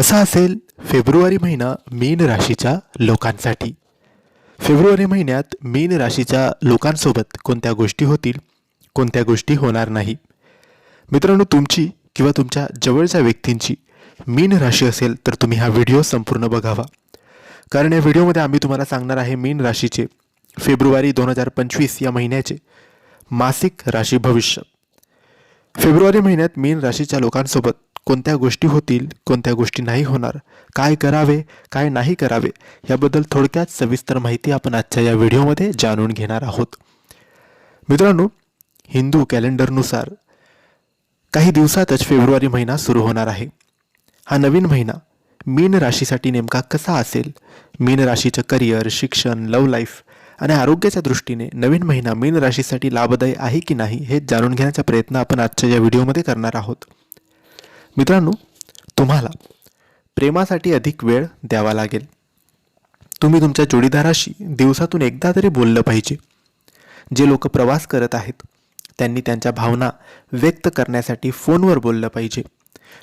कसा असेल? फेब्रुवारी महिना मीन राशीच्या लोकांसाठी. फेब्रुवारी महिन्यात मीन राशीच्या लोकांसोबत कोणत्या गोष्टी होतील? कोणत्या गोष्टी होणार नाही? मित्रांनो तुमची किंवा तुमच्या जवळच्या व्यक्तींची मीन राशी असेल तर तुम्ही हा व्हिडिओ संपूर्ण बघावा. कारण या व्हिडिओमध्ये आम्ही तुम्हाला सांगणार आहे मीन राशीचे फेब्रुवारी दोन हजार पंचवीस या महिन्याचे मासिक राशी भविष्य. फेब्रुवारी महिन्यात मीन राशीच्या लोकांसोबत कोणत्या गोष्टी होतील कोणत्या गोष्टी नाही होणार काय करावे काय नाही करावे याबद्दल थोडक्यात सविस्तर माहिती आपण आजच्या या व्हिडिओमध्ये जाणून घेणार आहोत. मित्रांनो हिंदू कॅलेंडरनुसार काही दिवसातच फेब्रुवारी महिना सुरू होणार आहे. हा नवीन महिना मीन राशीसाठी नेमका कसा असेल? मीन राशीचं करिअर शिक्षण लव लाईफ आणि आरोग्याच्या दृष्टीने नवीन महिना मीन राशीसाठी लाभदायी आहे की नाही हे जाणून घेण्याचा प्रयत्न आपण आजच्या या व्हिडिओमध्ये करणार आहोत. मित्रांनो तुम्हाला प्रेमासाठी अधिक वेळ द्यावा लागेल. तुम्ही तुमच्या जोडीदाराशी दिवसातून एकदा तरी बोललं पाहिजे. जे लोक प्रवास करत आहेत त्यांनी त्यांच्या भावना व्यक्त करण्यासाठी फोनवर बोललं पाहिजे.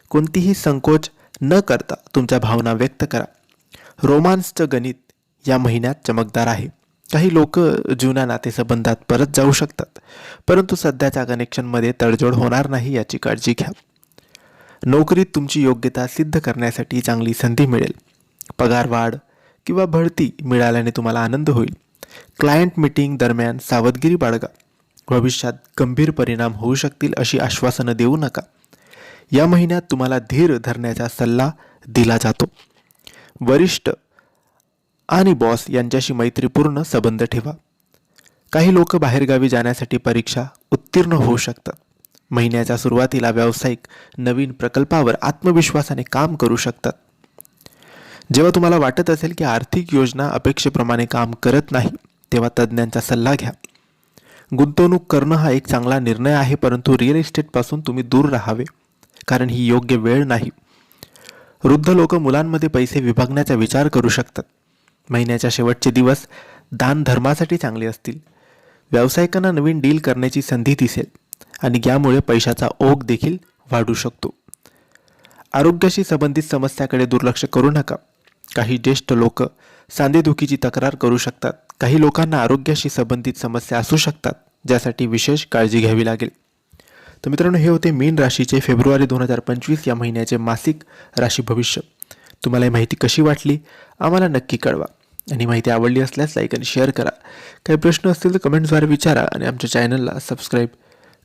कोणतीही संकोच न करता तुमच्या भावना व्यक्त करा. रोमांसचं गणित या महिन्यात चमकदार आहे. काही लोक जुन्या नातेसंबंधात परत जाऊ शकतात परंतु सध्याच्या कनेक्शनमध्ये तडजोड होणार नाही याची काळजी घ्या. नोकरीत तुमची योग्यता सिद्ध करण्यासाठी चांगली संधी मिळेल. पगार वाढ किंवा भरती मिळाल्याने तुम्हाला आनंद होईल. क्लायंट मीटिंग दरम्यान सावधगिरी बाळगा. भविष्यात गंभीर परिणाम होऊ शकतील अशी आश्वासनं देऊ नका. या महिन्यात तुम्हाला धीर धरण्याचा सल्ला दिला जातो. वरिष्ठ आणि बॉस यांच्याशी मैत्रीपूर्ण संबंध ठेवा. काही लोक बाहेरगावी जाण्यासाठी परीक्षा उत्तीर्ण होऊ शकतात. महिन्याच्या सुरुवातीला व्यावसायिक नवीन प्रकल्पावर आत्मविश्वासाने काम करू शकतात. जेव्हा तुम्हाला वाटत असेल की आर्थिक योजना अपेक्षेप्रमाणे काम करत नाही तेव्हा तज्ज्ञांचा सल्ला घ्या. गुंतवणूक करणं हा एक चांगला निर्णय आहे परंतु रिअल इस्टेटपासून तुम्ही दूर राहावे कारण ही योग्य वेळ नाही. वृद्ध लोक मुलांमध्ये पैसे विभागण्याचा विचार करू शकतात. महिन्याच्या शेवटचे दिवस दान धर्मासाठी चांगले असतील. व्यावसायिकांना नवीन डील करण्याची संधी दिसेल. आणि यामुळे पैशाचा ओघ देखील वाढू शकतो. आरोग्याशी संबंधित समस्याकडे दुर्लक्ष करू नका. काही ज्येष्ठ लोक सांधेदुखीची तक्रार करू शकतात. काही लोकांना आरोग्याशी संबंधित समस्या असू शकतात ज्यासाठी विशेष काळजी घ्यावी लागेल. तर मित्रांनो हे होते मीन राशीचे फेब्रुवारी दोन हजार पंचवीस या महिन्याचे मासिक राशी भविष्य. तुम्हाला ही माहिती कशी वाटली? आम्हाला नक्की कळवा. आणि माहिती आवडली असल्यास लाईक आणि शेअर करा. काही प्रश्न असतील तर कमेंट्सद्वारे विचारा आणि आमच्या चॅनलला सबस्क्राईब